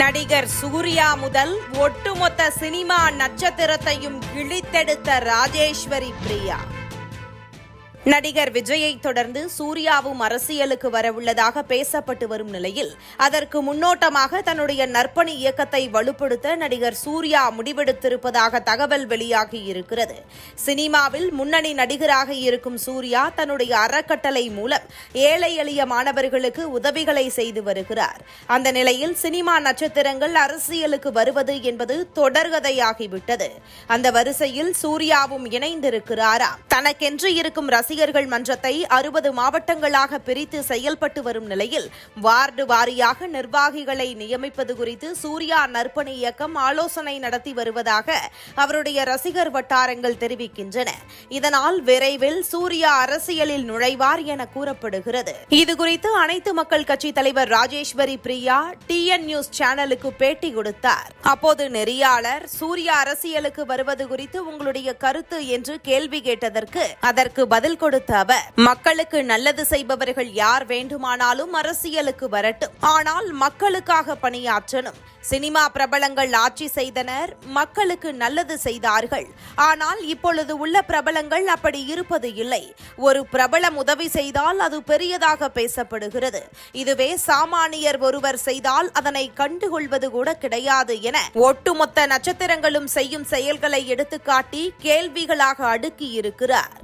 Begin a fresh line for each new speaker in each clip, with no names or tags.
நடிகர் சூர்யா முதல் ஒட்டுமொத்த சினிமா நட்சத்திரத்தையும் கிழித்தெடுத்த ராஜேஸ்வரி பிரியா. நடிகர் விஜயை தொடர்ந்து சூர்யாவும் அரசியலுக்கு வரவுள்ளதாக பேசப்பட்டு வரும் நிலையில் அதற்கு முன்னோட்டமாக தன்னுடைய நற்பணி இயக்கத்தை வலுப்படுத்த நடிகர் சூர்யா முடிவெடுத்திருப்பதாக தகவல் வெளியாகி இருக்கிறது. சினிமாவில் முன்னணி நடிகராக இருக்கும் சூர்யா தன்னுடைய அறக்கட்டளை மூலம் ஏழை எளிய மாணவர்களுக்கு உதவிகளை செய்து வருகிறார். அந்த நிலையில் சினிமா நட்சத்திரங்கள் அரசியலுக்கு வருவது என்பது தொடர்கதையாகிவிட்டது. அந்த வரிசையில் சூர்யாவும் இணைந்திருக்கிறாராம் தனக்கென்று இருக்கும் ரசிகர்கள் மன்றத்தை அறுபது மாவட்டங்களாக பிரித்து செயல்பட்டு வரும் நிலையில் வார்டு வாரியாக நிர்வாகிகளை நியமிப்பது குறித்து சூர்யா நற்பணி இயக்கம் ஆலோசனை நடத்தி வருவதாக அவருடைய ரசிகர் வட்டாரங்கள் தெரிவிக்கின்றன. இதனால் விரைவில் சூர்யா அரசியலில் நுழைவார் என கூறப்படுகிறது. இதுகுறித்து அனைத்து மக்கள் கட்சி தலைவர் ராஜேஸ்வரி பிரியா டிஎன் நியூஸ் சேனலுக்கு பேட்டி கொடுத்தார். அப்போது நெறியாளர் சூர்யா அரசியலுக்கு வருவது குறித்து உங்களுடைய கருத்து என்று கேள்வி கேட்டதற்கு அதற்கு பதில் கொடுத்த அவர் மக்களுக்கு நல்லது செய்பவர்கள் யார் வேண்டுமானாலும் அரசியலுக்கு வரட்டும். ஆனால் மக்களுக்காக பணியாற்றணும். சினிமா பிரபலங்கள் ஆட்சி செய்தனர் மக்களுக்கு நல்லது செய்தார்கள். ஆனால் இப்பொழுது உள்ள பிரபலங்கள் அப்படி இருப்பது இல்லை. ஒரு பிரபலம் உதவி செய்தால் அது பெரியதாக பேசப்படுகிறது. இதுவே சாமானியர் ஒருவர் செய்தால் அதனை கண்டுகொள்வது கூட கிடையாது என ஒட்டுமொத்த நட்சத்திரங்களும் செய்யும் செயல்களை எடுத்துக்காட்டி கேள்விகளாக அடுக்கி இருக்கிறார்.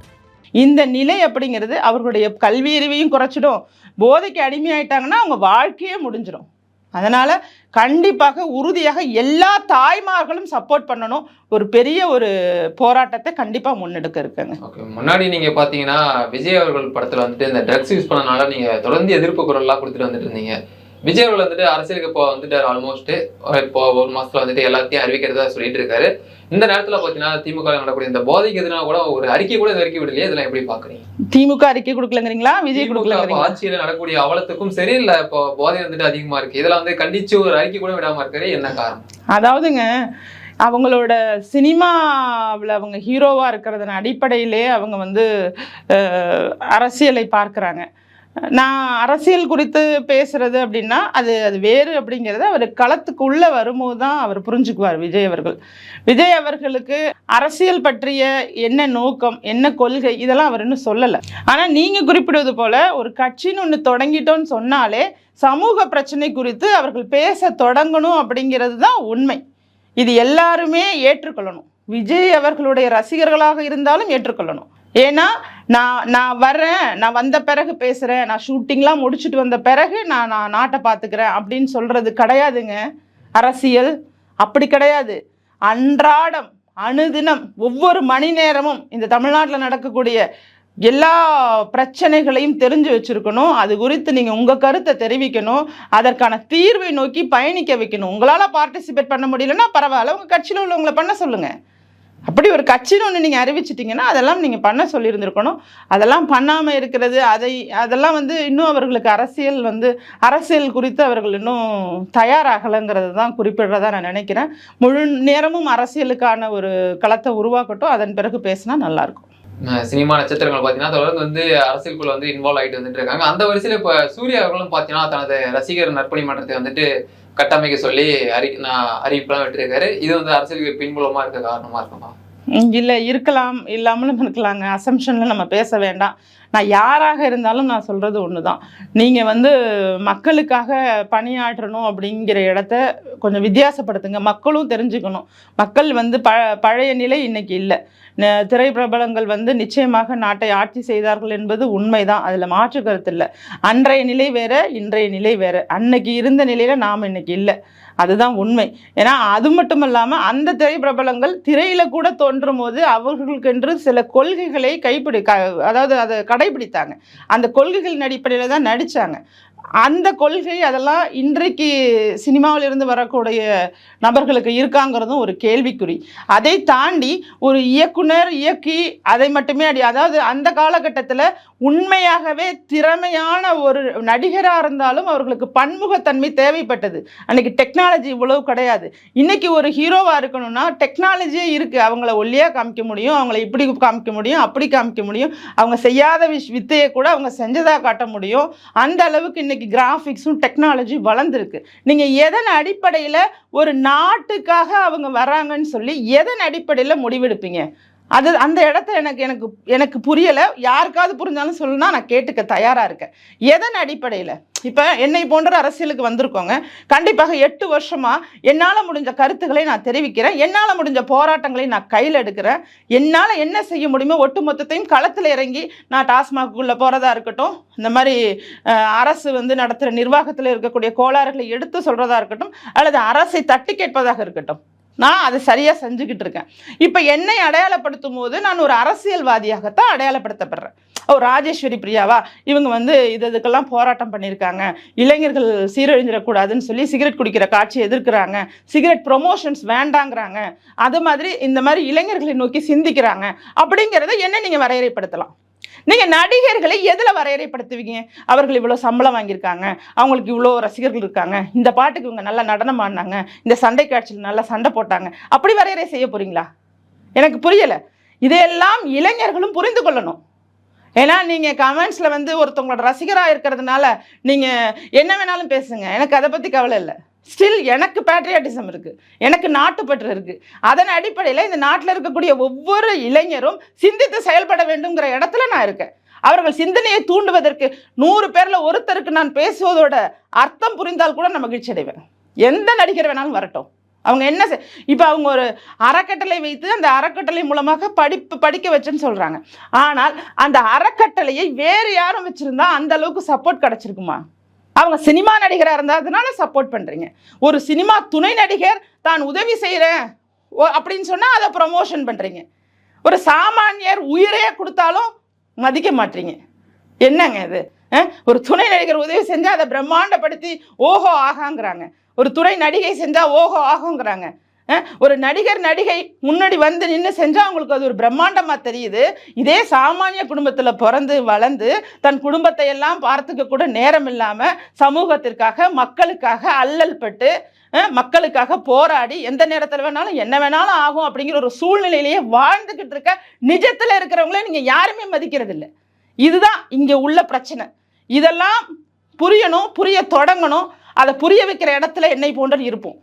இந்த நிலை அப்படிங்கிறது அவர்களுடைய கல்வி அறிவையும் குறைச்சிடும். போதைக்கு அடிமையாயிட்டாங்கன்னா அவங்க வாழ்க்கையே முடிஞ்சிடும். அதனால் கண்டிப்பாக உறுதியாக எல்லா தாய்மார்களும் சப்போர்ட் பண்ணணும். ஒரு பெரிய ஒரு போராட்டத்தை கண்டிப்பாக முன்னெடுக்க இருக்குங்க.
ஓகே முன்னாடி நீங்க பாத்தீங்கன்னா விஜய் அவர்கள் படத்துல வந்துட்டு இந்த ட்ரக்ஸ் யூஸ் பண்ணனால நீங்க தொடர்ந்து எதிர்ப்பு குரல்லாம் கொடுத்துட்டு வந்துட்டு இருந்தீங்க. விஜய் அவர்கள் வந்துட்டு அரசியலுக்கு இப்போ வந்துட்டார் ஆல்மோஸ்ட் இப்போ ஒரு மாசத்துல வந்துட்டு எல்லாத்தையும் அறிவிக்கிறதா சொல்லிட்டு இருக்காரு. இந்த நேரத்துல பாத்தீங்கன்னா திமுக ல நடக்கக்கூடிய இந்த போதைக்கு எதிராக கூட ஒரு அறிக்கை கூட இது வரைக்கும் விடலையே. இதெல்லாம் எப்படி பாக்குறீங்க?
திமுக அறிக்கை கொடுக்கலங்கிறீங்களா? விஜய் கொடுக்கலங்கிறீங்களா?
ஆட்சியில நடக்கக்கூடிய அவலத்துக்கும் சரி இல்ல இப்போ போதை வந்துட்டு அதிகமா இருக்கு. இதெல்லாம் வந்து கண்டிச்சு ஒரு அறிக்கை கூட விடாம இருக்காரு என்ன காரணம்?
அதாவதுங்க அவங்களோட சினிமாவில் அவங்க ஹீரோவாக இருக்கிறதன் அடிப்படையிலே அவங்க வந்து அரசியலை பார்க்குறாங்க. நான் அரசியல் குறித்து பேசுறது அப்படின்னா அது அது வேறு அப்படிங்கிறத அவர் களத்துக்குள்ளே வரும்போது தான் அவர் புரிஞ்சுக்குவார் விஜய் அவர்கள். விஜய் அவர்களுக்கு அரசியல் பற்றிய என்ன நோக்கம் என்ன கொள்கை இதெல்லாம் அவர் இன்னும் சொல்லலை. ஆனால் நீங்கள் குறிப்பிடுவது போல ஒரு கட்சின்னு ஒன்று தொடங்கிட்டோன்னு சொன்னாலே சமூக பிரச்சனை குறித்து அவர்கள் பேச தொடங்கணும் அப்படிங்கிறது தான் உண்மை. இது எல்லாருமே ஏற்றுக்கொள்ளணும். விஜய் அவர்களுடைய ரசிகர்களாக இருந்தாலும் ஏற்றுக்கொள்ளணும். ஏன்னா நான் நான் வர்றேன் நான் வந்த பிறகு பேசுகிறேன் நான் ஷூட்டிங்லாம் முடிச்சுட்டு வந்த பிறகு நான் நான் நாட்டை பார்த்துக்கிறேன் அப்படின்னு சொல்கிறது கிடையாதுங்க. அரசியல் அப்படி கிடையாது. அன்றாடம் அணுதினம் ஒவ்வொரு மணி நேரமும் இந்த தமிழ்நாட்டில் நடக்கக்கூடிய எல்லா பிரச்சனைகளையும் தெரிஞ்சு வச்சுருக்கணும். அது குறித்து நீங்கள் உங்கள் கருத்தை தெரிவிக்கணும். அதற்கான தீர்வை நோக்கி பயணிக்க வைக்கணும். உங்களால் பார்ட்டிசிபேட் பண்ண முடியலன்னா பரவாயில்ல. உங்கள் கட்சியில் உள்ளவங்களை பண்ண சொல்லுங்கள் அப்படி ஒரு கட்சின்னு ஒன்று நீங்கள் அறிவிச்சிட்டிங்கன்னா அதெல்லாம் நீங்கள் பண்ண சொல்லியிருந்திருக்கணும். அதெல்லாம் பண்ணாமல் இருக்கிறது அதை அதெல்லாம் வந்து இன்னும் அவர்களுக்கு அரசியல் வந்து அரசியல் குறித்து அவர்கள் இன்னும் தயாராகலைங்கிறது தான் குறிப்பிடுறதா நான் நினைக்கிறேன். முழு நேரமும் அரசியலுக்கான ஒரு களத்தை உருவாக்கட்டும் அதன் பிறகு பேசினா நல்லாயிருக்கும்
சினிமா நட்சத்திரங்கள் பாத்தீங்கன்னா தொடர்ந்து வந்து அரசியலுக்குள்ள வந்து இன்வால்வ் ஆயிட்டு வந்துட்டு இருக்காங்க. அந்த வரிசையில் இப்ப சூர்யா அவர்களும் பாத்தீங்கன்னா தனது ரசிகர் நற்பணி மன்றத்தை வந்துட்டு கட்டமைக்க சொல்லி அறி நான் அறிவிப்பெல்லாம் விட்டுருக்காரு. இது வந்து அரசியலுக்கு பின்புலமா இருக்க காரணமா இருக்குமா?
இல்லை இருக்கலாம். இல்லாமலும் இருக்கலாங்க அசம்ஷனில் நம்ம பேச வேண்டாம். நான் யாராக இருந்தாலும் நான் சொல்கிறது ஒன்று தான் நீங்கள் வந்து மக்களுக்காக பணியாற்றணும் அப்படிங்கிற இடத்த கொஞ்சம் வித்தியாசப்படுத்துங்க. மக்களும் தெரிஞ்சுக்கணும். மக்கள் வந்து ப பழைய நிலை இன்னைக்கு இல்லை. ந- திரைப்பிரபலங்கள் வந்து நிச்சயமாக நாட்டை ஆட்சி செய்தார்கள் என்பது உண்மைதான். அதில் மாற்று கருத்து இல்லை. அன்றைய நிலை வேற இன்றைய நிலை வேற. அன்னைக்கு இருந்த நிலையில நாம் இன்னைக்கு இல்லை. அதுதான் உண்மை. ஏன்னா அது மட்டும் இல்லாமல் அந்த திரைப்பிரபலங்கள் திரையில கூட தோன்றும் போது அவர்களுக்கென்று சில கொள்கைகளை கைப்பிடி அதாவது அதை கடைபிடித்தாங்க. அந்த கொள்கைகளின் அடிப்படையில் தான் நடித்தாங்க அந்த கொள்கை அதெல்லாம் இன்றைக்கு சினிமாவில் இருந்து வரக்கூடிய நபர்களுக்கு இருக்காங்கிறதும் ஒரு கேள்விக்குறி. அதை தாண்டி ஒரு இயக்குனர் இயக்கி அதை மட்டுமே அடி அதாவது அந்த காலகட்டத்தில் உண்மையாகவே திறமையான ஒரு நடிகராக இருந்தாலும் அவர்களுக்கு பன்முகத்தன்மை தேவைப்பட்டது. அன்றைக்கி டெக்னாலஜி இவ்வளவு கிடையாது. இன்னைக்கு ஒரு ஹீரோவாக இருக்கணும்னா டெக்னாலஜியே இருக்குது அவங்கள ஒல்லியாக காமிக்க முடியும் அவங்கள இப்படி காமிக்க முடியும் அப்படி காமிக்க முடியும். அவங்க செய்யாத விஷ் வித்தையை கூட அவங்க செஞ்சதாக காட்ட முடியும். அந்த அளவுக்கு இன்னைக்கு கிராஃபிக்ஸும் டெக்னாலஜி வளர்ந்துருக்கு. நீங்கள் எதன் அடிப்படையில் ஒரு நாட்டுக்காக அவங்க வராங்கன்னு சொல்லி எதன் அடிப்படையில் முடிவெடுப்பீங்க? அது அந்த இடத்த எனக்கு எனக்கு எனக்கு புரியலை. யாருக்காவது புரிஞ்சாலும் சொல்லுனா நான் கேட்டுக்க தயாராக இருக்கேன். எதன் அடிப்படையில்? இப்போ என்னை போன்ற அரசியலுக்கு வந்திருக்கோங்க கண்டிப்பாக எட்டு வருஷமாக என்னால் முடிஞ்ச கருத்துக்களை நான் தெரிவிக்கிறேன். என்னால் முடிஞ்ச போராட்டங்களை நான் கையில் எடுக்கிறேன். என்னால் என்ன செய்ய முடியுமோ ஒட்டு மொத்தத்தையும் களத்தில் இறங்கி நான் டாஸ்மாகுள்ளே போகிறதா இருக்கட்டும் இந்த மாதிரி அரசு வந்து நடத்துகிற நிர்வாகத்தில் இருக்கக்கூடிய கோளாறுகளை எடுத்து சொல்கிறதா இருக்கட்டும் அல்லது அரசை தட்டி கேட்பதாக இருக்கட்டும். நான் அதை சரியாக செஞ்சுக்கிட்டு இருக்கேன். இப்போ என்னை அடையாளப்படுத்தும் போது நான் ஒரு அரசியல்வாதியாகத்தான் அடையாளப்படுத்தப்படுறேன். ஓ ராஜேஸ்வரி பிரியாவா? இவங்க வந்து இது இதுக்கெல்லாம் போராட்டம் பண்ணியிருக்காங்க. இளைஞர்கள் சீரழிஞ்சிடக்கூடாதுன்னு சொல்லி சிகரெட் குடிக்கிற காட்சி எதிர்க்கிறாங்க. சிகரெட் ப்ரொமோஷன்ஸ் வேண்டாங்கிறாங்க. அது மாதிரி இந்த மாதிரி இளைஞர்களை நோக்கி சிந்திக்கிறாங்க. அப்படிங்கிறத என்ன நீங்கள் வரையறைப்படுத்தலாம். நீங்கள் நடிகர்களை எதில் வரையறைப்படுத்துவீங்க? அவர்கள் இவ்வளோ சம்பளம் வாங்கியிருக்காங்க. அவங்களுக்கு இவ்வளோ ரசிகர்கள் இருக்காங்க. இந்த பாட்டுக்கு இவங்க நல்லா நடனம் ஆடினாங்க. இந்த சண்டை காட்சியில் நல்லா சண்டை போட்டாங்க. அப்படி வரையறை செய்ய போகிறீங்களா எனக்கு புரியலை. இதையெல்லாம் இளைஞர்களும் புரிந்து கொள்ளணும். ஏன்னா நீங்கள் கமெண்ட்ஸில் வந்து ஒருத்தவங்களோட ரசிகராக இருக்கிறதுனால நீங்கள் என்ன வேணாலும் பேசுங்க. எனக்கு அதை பற்றி கவலை இல்லை. ஸ்டில் எனக்கு பேட்ரியாட்டிசம் இருக்குது எனக்கு நாட்டுப்பற்று இருக்குது அதன் அடிப்படையில் இந்த நாட்டில் இருக்கக்கூடிய ஒவ்வொரு இளைஞரும் சிந்தித்து செயல்பட வேண்டுங்கிற இடத்துல நான் இருக்கேன். அவர்கள் சிந்தனையை தூண்டுவதற்கு நூறு பேரில் ஒருத்தருக்கு நான் பேசுவதோட அர்த்தம் புரிந்தால் கூட நான் மகிழ்ச்சி அடைவேன். எந்த நடிகர் வேணாலும் வரட்டும். அவங்க என்ன இப்போ அவங்க ஒரு அறக்கட்டளை வைத்து அந்த அறக்கட்டளை மூலமாக படிப்பு படிக்க வச்சேன்னு சொல்கிறாங்க ஆனால் அந்த அறக்கட்டளையை வேறு யாரும் வச்சுருந்தா அந்த அளவுக்கு சப்போர்ட் கிடச்சிருக்குமா? அவங்க சினிமா நடிகராக இருந்ததுனால சப்போர்ட் பண்ணுறீங்க ஒரு சினிமா துணை நடிகர் தான் உதவி செய்கிறேன் அப்படின்னு சொன்னால் அதை ப்ரமோஷன் பண்ணுறீங்க ஒரு சாமானியர் உயிரே கொடுத்தாலும் மதிக்க மாட்டீங்க. என்னங்க இது? ஒரு துணை நடிகர் உதவி செஞ்சால் அதை பிரம்மாண்டப்படுத்தி ஓஹோ ஆகாங்கிறாங்க. ஒரு துணை நடிகை செஞ்சால் ஓஹோ ஆகுங்கிறாங்க. ஒரு நடிகர் நடிகை முன்னாடி வந்து நின்று செஞ்சால் அவங்களுக்கு அது ஒரு பிரம்மாண்டமாக தெரியுது. இதே சாமானிய குடும்பத்தில் பிறந்து வளர்ந்து தன் குடும்பத்தை எல்லாம் பார்த்துக்க கூட நேரம் இல்லாமல் சமூகத்திற்காக மக்களுக்காக அல்லல் பட்டு மக்களுக்காக போராடி எந்த நேரத்தில் வேணாலும் என்ன வேணாலும் ஆகும் அப்படிங்கிற ஒரு சூழ்நிலையிலேயே வாழ்ந்துக்கிட்டு இருக்க நிஜத்தில் இருக்கிறவங்களே நீங்கள் யாருமே மதிக்கிறது இல்லை இதுதான் இங்கே உள்ள பிரச்சனை. இதெல்லாம் புரியணும் புரிய தொடங்கணும். அதை புரிய வைக்கிற இடத்துல என்னை போன்ற இருப்போம்.